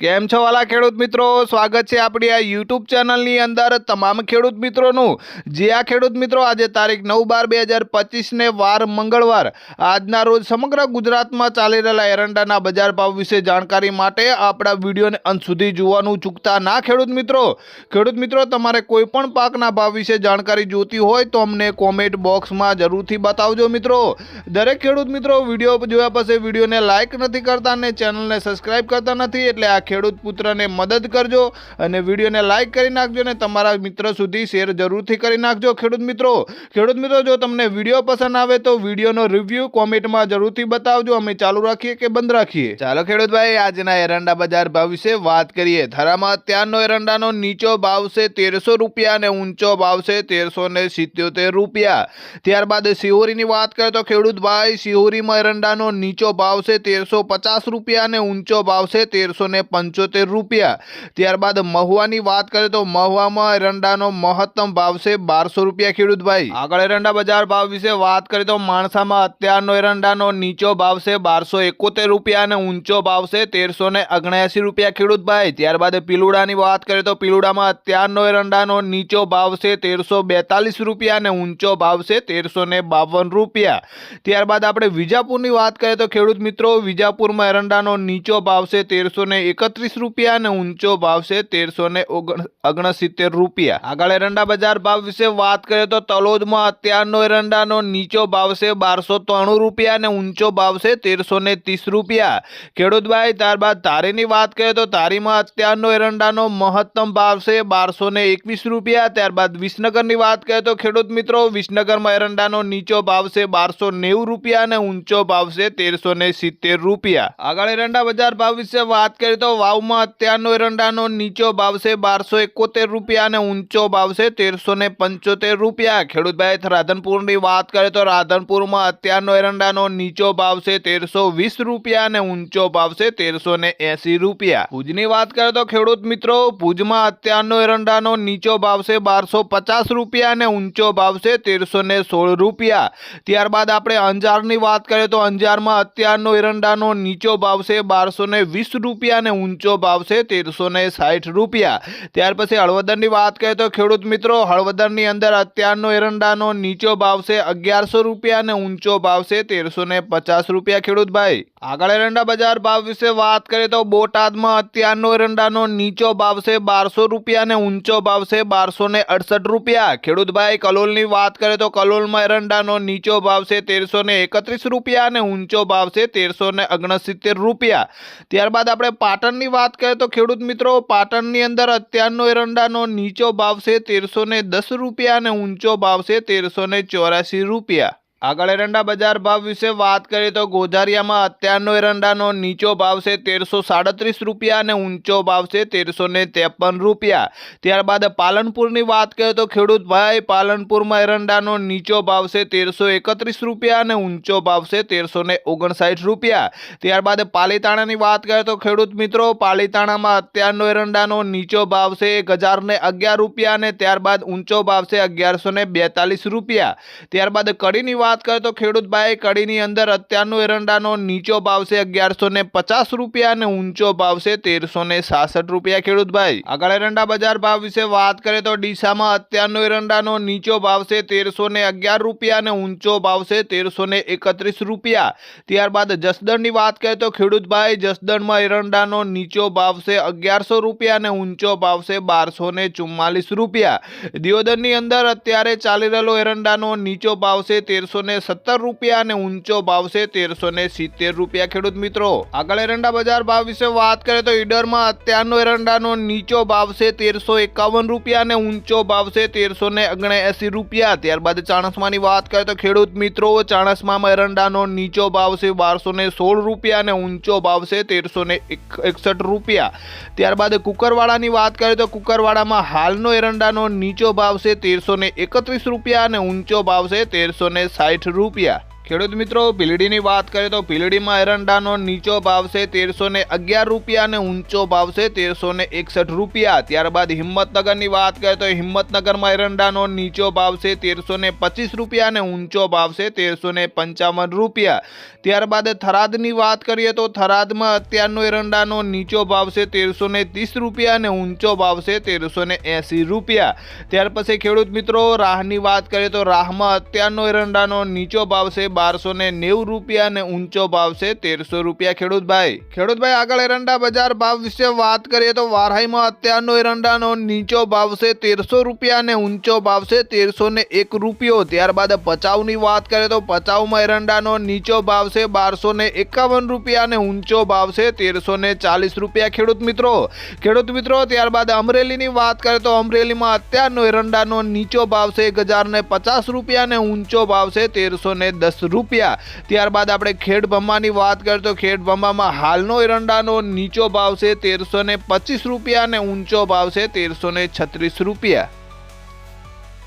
કેમ છો વાલા ખેડૂત મિત્રો? સ્વાગત છે આપણી આ યુટ્યુબ ચેનલની અંદર તમામ ખેડૂત મિત્રોનું. જે આ ખેડૂત મિત્રો, આજે તારીખ નવ બાર બે હજાર પચીસને વાર મંગળવાર, આજના રોજ સમગ્ર ગુજરાતમાં ચાલી રહેલા એરંડાના બજાર ભાવ વિશે જાણકારી માટે આપણા વિડીયોને અંત સુધી જોવાનું ચૂકતા ના ખેડૂત મિત્રો. ખેડૂત મિત્રો, તમારે કોઈપણ પાકના ભાવ વિશે જાણકારી જોતી હોય તો અમને કોમેન્ટ બોક્સમાં જરૂરથી બતાવજો મિત્રો. દરેક ખેડૂત મિત્રો, વીડિયો જોયા પછી વિડીયોને લાઇક નથી કરતા અને ચેનલને સબસ્ક્રાઇબ કરતા નથી એટલે આ ખેડૂત પુત્રને મદદ કરજો અને વિડીયોને લાઇક કરી નાખજો અને તમારા મિત્ર સુધી શેર જરૂરથી કરી નાખજો, ખેડૂત મિત્રો. ખેડૂત મિત્રો, જો તમને વીડિયો પસંદ આવે તો વિડીયોનો રિવ્યૂ કોમેન્ટમાં જરૂરથી બતાવજો. અમે ચાલુ રાખીએ કે બંધ રાખીએ? ચાલો ખેડૂતભાઈ આજના એરંડા બજાર ભાવ વિશે વાત કરીએ. ધરામાં અત્યારનો એરંડાનો નીચો ભાવ છે તેરસો રૂપિયા અને ઊંચો ભાવ છે તેરસો ને સિત્યોતેર રૂપિયા. ત્યારબાદ સિહોરીની વાત કરીએ તો ખેડૂતભાઈ સિહોરીમાં એરંડાનો નીચો ભાવ છે તેરસો પચાસ રૂપિયા અને ઊંચો ભાવ છે તેરસો ને પંચોતેર રૂપિયા. ત્યારબાદ મહુવાની વાત કરીએ તો મહુવામાં એરંડાનો મહત્તમ ભાવ છે બારસો રૂપિયા ખેડૂતભાઈ આગળ એરંડા બજાર ભાવ વિશે વાત કરીએ તો માણસામાં અત્યારનો એરંડાનો નીચો ભાવ છે બારસો એકોતેર રૂપિયા અને ઊંચો ભાવ છે તેરસો ને અગણ્યાસી રૂપિયા ખેડૂતભાઈ ત્યારબાદ પીલુડાની વાત કરીએ તો પીલુડામાં અત્યારનો એરંડાનો નીચો ભાવ છે તેરસો બેતાલીસ રૂપિયા અને ઊંચો ભાવ છે તેરસો ને બાવન રૂપિયા. ત્યારબાદ આપણે વિજાપુરની વાત કરીએ તો ખેડૂત મિત્રો વિજાપુરમાં એરંડાનો નીચો ભાવ છે તેરસો ને એકત્રીસ રૂપિયા અને ઊંચો ભાવ છે તેરસો ને ઓગણ ઓગણસિત્તેર રૂપિયા. આગળ એરંડા બજાર ભાવ વિશે વાત કરીએ તો તલોદમાં અત્યારનો એરંડાનો નીચો ભાવ છે બારસો ત્રાણું રૂપિયા અને ઊંચો ભાવ છે તેરસો ને ત્રીસ રૂપિયા. ખેડૂતભાઈ, ત્યારબાદ તારીની વાત કરીએ તો તારીમાં અત્યારનો એરંડાનો મહત્તમ ભાવ છે બારસો ને એકવીસ રૂપિયા. ત્યારબાદ વિસનગરની વાત કરીએ તો ખેડૂત મિત્રો, વિસનગરમાં એરંડાનો નીચો ભાવ છે બારસો નેવું રૂપિયા અને ઊંચો ભાવ છે તેરસો ને સિત્તેર રૂપિયા. આગળ એરંડા બજાર ભાવ વિશે વાત કરીએ તો વાવમાં અત્યારનો એરંડાનો નીચો ભાવ છે બારસો એકોતેર રૂપિયા અને ઊંચો ભાવ છે તેરસો ને પંચોતેર રૂપિયા. ખેડૂતભાઈ રાધનપુરની વાત કરીએ તો રાધનપુરમાં અત્યારનો એરંડાનો નીચો ભાવ છે તેરસો વીસ રૂપિયા અને ઊંચો ભાવ છે તેરસો ને એસી રૂપિયા. ભુજની વાત કરીએ તો ખેડૂત મિત્રો, ભુજમાં અત્યારનો એરંડાનો નીચો ભાવ છે બારસો પચાસ રૂપિયા અને ઊંચો ભાવ છે તેરસો ને સોળ રૂપિયા. ત્યારબાદ આપણે અંજારની વાત કરીએ તો અંજારમાં અત્યારનો એરંડાનો નીચો ભાવ છે બારસો ને વીસ રૂપિયા અને ઊંચો ભાવ છે તેરસો ને સાઠ રૂપિયા. ત્યાર પછી હળવદરની વાત કરીએ તો ખેડૂત મિત્રો, હળવદરની અંદર અત્યારનો એરંડાનો નીચો ભાવ છે અગિયારસો રૂપિયા અને ઊંચો ભાવ છે તેરસો ને પચાસ રૂપિયા. ખેડૂતભાઈ આગળ એરંડા બજાર ભાવ વિશે વાત કરીએ તો બોટાદમાં અત્યારનો એરંડાનો નીચો ભાવ છે બારસો રૂપિયા અને ઊંચો ભાવ છે બારસો ને અડસઠ રૂપિયા. ખેડૂતભાઈ કલોલની વાત કરીએ તો કલોલમાં એરંડાનો નીચો ભાવ છે તેરસો એકત્રીસ રૂપિયા અને ઊંચો ભાવ છે તેરસો ને રૂપિયા. ત્યારબાદ આપણે પાટણની વાત કરીએ તો ખેડૂત મિત્રો, પાટણની અંદર અત્યારનો એરંડાનો નીચો ભાવ છે તેરસો દસ રૂપિયા અને ઊંચો ભાવ છે તેરસો ચોરાસી રૂપિયા. આગળ એરંડા બજાર ભાવ વિશે વાત કરીએ તો ગોઝારિયામાં અત્યારનો એરંડાનો નીચો ભાવ છે તેરસો સાડત્રીસ રૂપિયા અને ઊંચો ભાવ છે તેરસો ને ત્રેપન રૂપિયા. ત્યારબાદ પાલનપુરની વાત કરીએ તો ખેડૂત ભાઈ પાલનપુરમાં એરંડાનો નીચો ભાવ છે તેરસો એકત્રીસ રૂપિયા અને ઊંચો ભાવ છે તેરસો ને ઓગણસાઠ રૂપિયા. ત્યારબાદ પાલીતાણાની વાત કરીએ તો ખેડૂત મિત્રો પાલીતાણામાં અત્યારનો એરંડાનો નીચો ભાવ છે એક હજારને અગિયાર રૂપિયા અને ત્યારબાદ ઊંચો ભાવ છે અગિયારસો ને બેતાલીસ રૂપિયા. ત્યારબાદ કડીની વાત કરીએ તો ખેડૂતભાઈ કડીની અંદર અત્યારનો એરંડાનો નીચો ભાવ અગિયારસો ને પચાસ રૂપિયા અને ઊંચો ભાવ તેરસો ને સાસઠ રૂપિયા ખેડૂતભાઈ આગળ એરંડા બજાર ભાવ વિશે વાત કરીએ તો ડીસામાં અત્યારનો એરંડાનો નીચો ભાવ તેરસો ને અગિયાર રૂપિયા અને ઊંચો ભાવ તેરસો ને એકત્રીસ રૂપિયા. ત્યારબાદ જસદણની વાત કરીએ તો ખેડૂતભાઈ જસદણમાં એરંડાનો નીચો ભાવ છે અગિયારસો રૂપિયા અને ઊંચો ભાવ છે બારસો ને ચુમ્માલીસ રૂપિયા. દિયોદરની અંદર અત્યારે ચાલી રહેલો એરંડાનો નીચો ભાવ તેરસો ને સત્તર રૂપિયા અને ઊંચો ભાવ છે, તેરસો ને સિત્તેર રૂપિયા ખેડૂત મિત્રો. આગળ એરંડા બજાર ભાવ વિશે વાત કરીએ તો ઈડરમાં અત્યારનો એરંડાનો નીચો ભાવ છે, તેરસો એકાવન રૂપિયા અને ઊંચો ભાવ છે, તેરસો ને ઓગણએંસી રૂપિયા. ત્યારબાદ ચાણસમાની વાત કરીએ તો ખેડૂત મિત્રો, ચાણસમામાં એરંડાનો નીચો ભાવ છે, બારસો ને સોળ રૂપિયા અને ઊંચો ભાવ છે, તેરસો ને એકસઠ રૂપિયા. ત્યારબાદ કુકરવાડાની વાત કરીએ તો કુકરવાડામાં હાલનો એરંડાનો નીચો ભાવ છે, તેરસો ને એકત્રીસ રૂપિયા અને ઊંચો ભાવ છે, તેરસો ને સાઠ રૂપિયા ખેડૂત મિત્રો, પીલડીની વાત કરીએ તો પીલડીમાં એરંડાનો નીચો ભાવ છે તેરસો ને અગિયાર રૂપિયા અને ઊંચો ભાવ છે તેરસો ને એકસઠ રૂપિયા. ત્યારબાદ હિંમતનગરની વાત કરીએ તો હિંમતનગરમાં એરંડાનો નીચો ભાવ છે તેરસો ને પચીસ રૂપિયા અને ઊંચો ભાવ છે તેરસો ને પંચાવન રૂપિયા. ત્યારબાદ થરાદની વાત કરીએ તો થરાદમાં અત્યારનો એરંડાનો નીચો ભાવ છે તેરસો ને ત્રીસ રૂપિયા અને ઊંચો ભાવ છે તેરસો ને એંસી રૂપિયા. ત્યાર પછી ખેડૂત મિત્રો, રાહની વાત કરીએ તો રાહમાં અત્યારનો એરંડાનો નીચો ભાવ છે બારસો ને નેવું રૂપિયા અને ઊંચો ભાવ છે તેરસો રૂપિયા ખેડૂતભાઈ. ખેડૂતભાઈ, આગળ એરંડા બજાર ભાવ વિશે વાત કરીએ તો વારહાઈમાં અત્યારનો એરંડાનો નીચો ભાવ છે તેરસો રૂપિયા અને ઊંચો ભાવ છે તેરસો ને એક રૂપિયો. ત્યારબાદ પચાવની વાત કરીએ તો પચાવમાં એરંડાનો નીચો ભાવ છે બારસો ને એકાવન રૂપિયા અને ઊંચો ભાવ છે તેરસો ને ચાલીસ રૂપિયા ખેડૂત મિત્રો. ખેડૂત મિત્રો, ત્યારબાદ અમરેલીની વાત કરીએ તો અમરેલીમાં અત્યારનો એરંડાનો નીચો ભાવ છે એક હજાર ને પચાસ રૂપિયા અને ઊંચો ભાવ છે તેરસો ને દસ રૂપિયા. ત્યારબાદ આપણે ખેડ વાત કરીએ તો ખેડ હાલનો એરંડાનો નીચો ભાવ છે તેરસો પચીસ રૂપિયા અને ઊંચો ભાવ છે તેરસો છત્રીસ રૂપિયા.